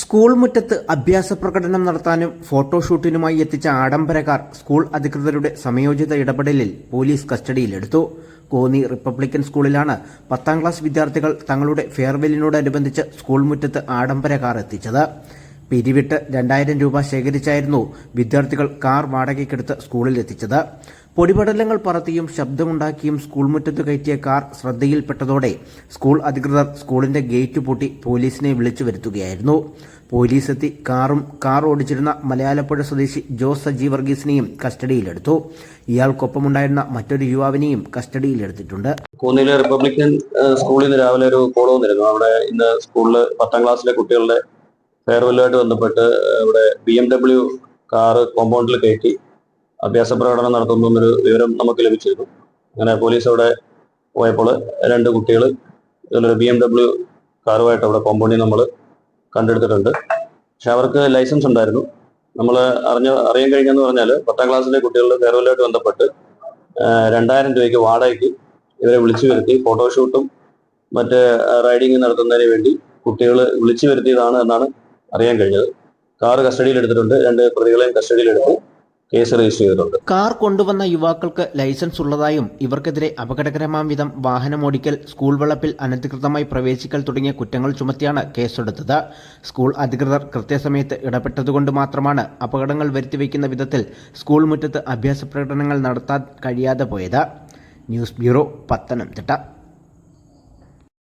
School മുറ്റത്ത് അഭ്യാസ പ്രകടനം നടത്താനും ഫോട്ടോഷൂട്ടിനുമായി എത്തിച്ച ആഡംബരക്കാർ കാർ സ്കൂൾ അധികൃതരുടെ സമയോചിത ഇടപെടലിൽ പോലീസ് കസ്റ്റഡിയിലെടുത്തു. കോന്നി റിപ്പബ്ലിക്കൻ സ്കൂളിലാണ് പത്താം ക്ലാസ് വിദ്യാർത്ഥികൾ തങ്ങളുടെ ഫെയർവെല്ലിനോടനുബന്ധിച്ച് സ്കൂൾ മുറ്റത്ത് ആഡംബര കാർ എത്തിച്ചത്. പിരിവിട്ട് രണ്ടായിരം രൂപ ശേഖരിച്ചായിരുന്നു വിദ്യാർത്ഥികൾ കാർ വാടകയ്ക്കെടുത്ത് സ്കൂളിൽ എത്തിച്ചത് പൊടിപടലങ്ങൾ പറത്തിയും ശബ്ദമുണ്ടാക്കിയും സ്കൂൾ മുറ്റത്ത് കയറ്റിയ കാർ ശ്രദ്ധയിൽപ്പെട്ടതോടെ സ്കൂൾ അധികൃതർ സ്കൂളിന്റെ ഗേറ്റ് പൂട്ടി പോലീസിനെ വിളിച്ചു വരുത്തുകയായിരുന്നു. പോലീസെത്തി കാറും കാർ ഓടിച്ചിരുന്ന മലയാലപ്പുഴ സ്വദേശി ജോസ് സജി വർഗീസിനെയും കസ്റ്റഡിയിലെടുത്തു. ഇയാൾക്കൊപ്പമുണ്ടായിരുന്ന മറ്റൊരു യുവാവിനെയും കസ്റ്റഡിയിലെടുത്തിട്ടുണ്ട്. കൂന്നിയിലെ റിപ്പബ്ലിക്കൻ സ്കൂളിൽ നിന്ന് രാവിലെ ഒരു കോൾ അവിടെ ഇന്ന് സ്കൂളിൽ പത്താം ക്ലാസ്സിലെ കുട്ടികളുടെ ഫെയർവെല്ലുമായിട്ട് ബന്ധപ്പെട്ട് ഇവിടെ ബി എം ഡബ്ല്യു കാറ് കോമ്പൗണ്ടിൽ കയറ്റി അഭ്യാസ പ്രകടനം നടത്തുന്നു എന്നൊരു വിവരം നമുക്ക് ലഭിച്ചിരുന്നു. അങ്ങനെ പോലീസ് അവിടെ പോയപ്പോൾ രണ്ട് കുട്ടികൾ ഇതിലൊരു ബി എം ഡബ്ല്യു കാറുമായിട്ട് അവിടെ കോമ്പൗണ്ടിൽ നമ്മൾ കണ്ടെടുത്തിട്ടുണ്ട്. പക്ഷെ അവർക്ക് ലൈസൻസ് ഉണ്ടായിരുന്നു. നമ്മൾ അറിഞ്ഞ അറിയാൻ കഴിഞ്ഞെന്ന് പറഞ്ഞാൽ പത്താം ക്ലാസ്സിലെ കുട്ടികളുടെ ഫെയർവെല്ലുമായിട്ട് ബന്ധപ്പെട്ട് രണ്ടായിരം രൂപയ്ക്ക് വാടകയ്ക്ക് ഇവരെ വിളിച്ചു വരുത്തി ഫോട്ടോഷൂട്ടും മറ്റ് റൈഡിങ് നടത്തുന്നതിന് വേണ്ടി കുട്ടികൾ വിളിച്ചു വരുത്തിയതാണ് എന്നാണ് അറിയാൻ കഴിഞ്ഞത്. കാർ കസ്റ്റഡിയിൽ എടുത്തിട്ടുണ്ട്. രണ്ട് പ്രതികളെയും കസ്റ്റഡിയിൽ എടുത്തു കേസ് രജിസ്റ്റർ ചെയ്തിട്ടുണ്ട്. കാർ കൊണ്ടുവന്ന യുവാക്കൾക്ക് ലൈസൻസ് ഉള്ളതായും ഇവർക്കെതിരെ അപകടകരമാം വിധം വാഹനമോടിക്കൽ സ്കൂൾ വളപ്പിൽ അനധികൃതമായി പ്രവേശിക്കൽ തുടങ്ങിയ കുറ്റങ്ങൾ ചുമത്തിയാണ് കേസെടുത്തത്. സ്കൂൾ അധികൃതർ കൃത്യസമയത്ത് ഇടപെട്ടതുകൊണ്ട് മാത്രമാണ് അപകടങ്ങൾ വരുത്തിവെക്കുന്ന വിധത്തിൽ സ്കൂൾ മുറ്റത്ത് അഭ്യാസ പ്രകടനങ്ങൾ നടത്താൻ കഴിയാതെ പോയത്. News bureau Pathanamthitta.